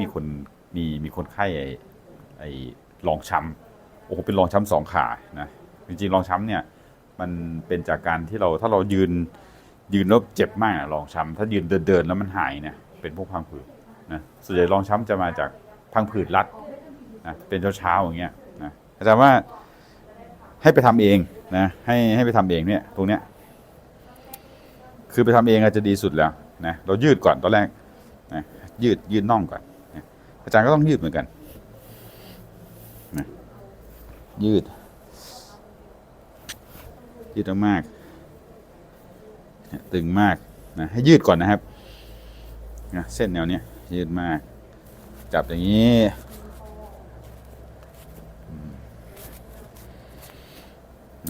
มีคนมีมีคนไข้ไอ้ไอ้รองช้ำโอ้โหเป็นรองช้ำสองขานะจริงๆรองช้ำเนี่ยมันเป็นจากการที่เราถ้าเรายืนยืนแล้วเจ็บมากอะรองช้ำถ้ายืนเดินเดินแล้วมันหายเนี่ยเป็นพวกพังผืดนะส่วนใหญ่รองช้ำจะมาจากพังผืดรัดนะเป็นเช้าเช้าๆอย่างเงี้ยนะอาจารย์ว่าให้ไปทำเองนะให้ให้ไปทำเองเนี่ยตรงเนี้ยคือไปทำเองอาจจะดีสุดแล้วนะเรายืดก่อนตอนแรกนะยืดยืดน่องก่อนนะ อาจารย์ก็ต้องยืดเหมือนกันนะยืด ยืดมาก ตึงมากนะให้ยืดก่อนนะครับนะเส้นแนวเนี้ยยืดมาก จับอย่างนี้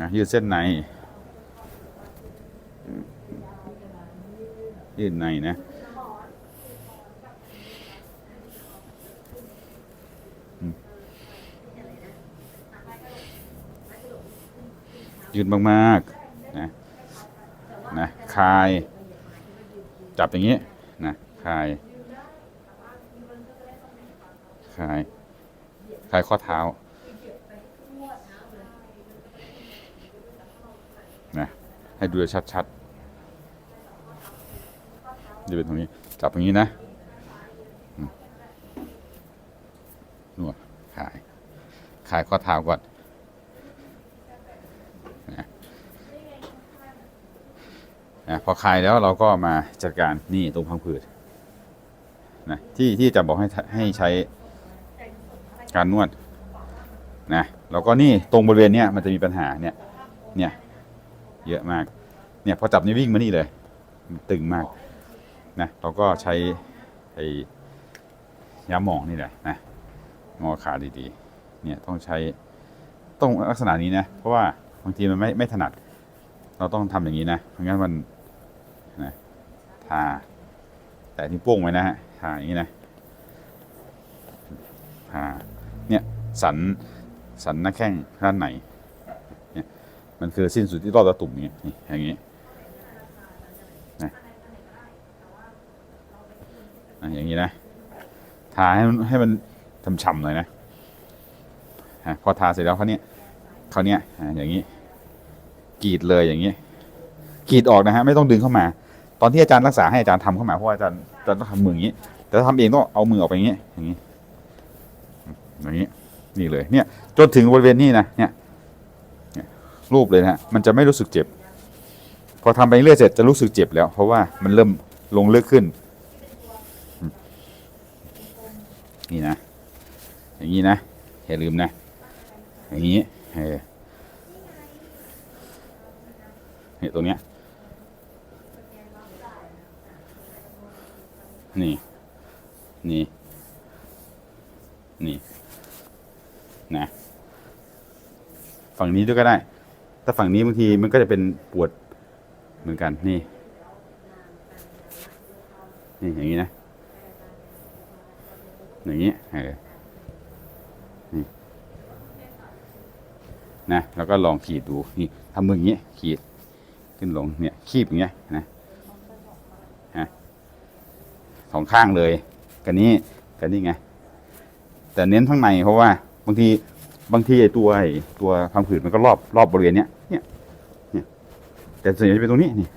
นะยืดเส้นใน ยืดในนะ ยืดมากๆนะนะคลาย จับอย่างนี้นะคลายคลายคลายข้อเท้านะให้ดูชัดๆดูเป็นตรงนี้ จับอย่างนี้นะนวดคลายคลายข้อเท้าก่อน นะพอคลายแล้วเราก็มาจัดการนี่ตรงพังผืดนะที่ที่จะบอกให้ให้ใช้การนวดนะแล้วก็นี่ตรงบริเวณเนี้ยมันจะมีปัญหาเนี่ยเนี่ยเยอะมากเนี่ยพอจับนี่วิ่งมานี่เลยตึงมากนะเราก็ใช้ไอ้ยาหมองนี่แหละนะงอขาดีๆเนี่ยต้องใช้ต้องลักษณะนี้นะเพราะว่าบางทีมันไม่ไม่ถนัด เราต้องทำอย่างนี้นะเพราะงั้นมัน ทา แต่ที่วโป้งไว้นะฮะทาอย่างนี้นะทาเนี่ยสันสันหน้าแข้งด้านในเนี่ยมันคือสิ้นสุดที่รอดตะตุ่มอย่างเงี้ยนี่อย่างงี้นะอะอย่างนี้นะทาให้มันให้มันฉ่ำๆหน่อยนะฮะพอทาเสร็จแล้วเขาเนี้ยเขาเนี้ยอย่างนี้กรีดเลยอย่างนี้กรีดออกนะฮะไม่ต้องดึงเข้ามา ตอนที่อาจารย์รักษาให้อาจารย์ทำเข้ามาเพราะว่าอาจารย์อาจารย์ต้องทำมืออย่างนี้ แต่ถ้าทำเองต้องเอามือออกไปอย่างนี้อย่างนี้อย่างนี้นี่เลยเนี่ยจนถึงบริเวณนี้นะเนี่ยรูปเลยนะฮะมันจะไม่รู้สึกเจ็บ พอทำไปเรื่อยเสร็จจะรู้สึกเจ็บแล้ว เพราะว่ามันเริ่มลงลึกขึ้นนี่นะ อย่างนี้นะอย่าลืมนะ อย่างนี้เออเนี่ยตรงเนี้ย นี่ นี่ นี่ นะ ฝั่งนี้ด้วยก็ได้แต่ฝั่งนี้บางทีมันก็จะเป็นปวดเหมือนกัน นี่ นี่อย่างนี้นะ อย่างนี้ เออ นี่ นะ แล้วก็ลองขีดดู นี่ทำมืออย่างนี้ ขีด ขึ้นลง เนี่ย คีบอย่างเงี้ย นะฮะ สองข้างเลยกันนี้กันนี้ไง แต่เน้นข้างในเพราะว่า บางทีบางทีไอ้ตัวไอ้ตัวพังผืดมันก็รอบรอบบริเวณเนี้ยเนี่ยเนี่ยแต่ส่วนใหญ่จะเป็นตรงนี้นี่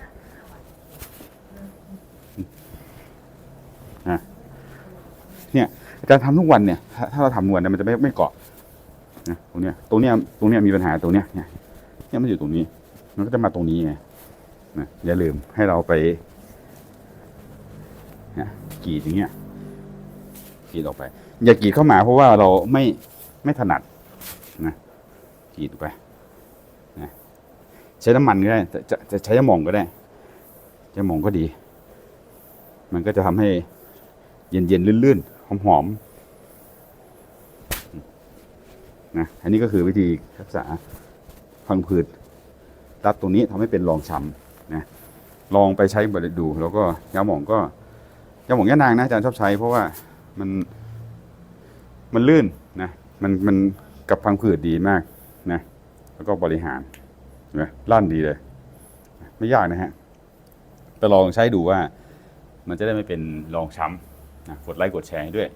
เนี่ยอาจารย์ทำทุกวันเนี่ยถ้าเราทำทุกวันเนี่ยมันจะไม่ไม่เกาะนะตรงเนี้ยตรงเนี้ยตรงเนี้ยมีปัญหาตรงเนี้ยเนี่ยเนี่ยมันอยู่ตรงนี้ มันก็จะมาตรงนี้ไงนะอย่าลืมให้เราไป กรีดอย่างเงี้ยกรีดออกไป อย่ากรีดเข้ามาเพราะว่าเราไม่ไม่ถนัดนะกรีดออกไปนะใช้น้ำมันก็ได้จะจะจะใช้ยาหม่องก็ได้ยาหม่องก็ดี มันก็จะทำให้เย็นเย็นๆลื่นๆหอมหอมนะอันนี้ก็คือวิธีรักษาพังผืดรัดตรงนี้ทำให้เป็นรองช้ำนะลองไปใช้บริดู แล้วก็ยาหมองก็ ยาหมองยานางนะอาจารย์ชอบใช้เพราะว่ามันมันลื่นนะมันมันกับพังผืดดีมากนะแล้วก็บริหารเห็นไหมลั่นดีเลย ไม่ยากนะฮะไปลองใช้ดูว่า มันจะได้ไม่เป็นรองช้ำนะกดไลค์กดแชร์ให้ด้วย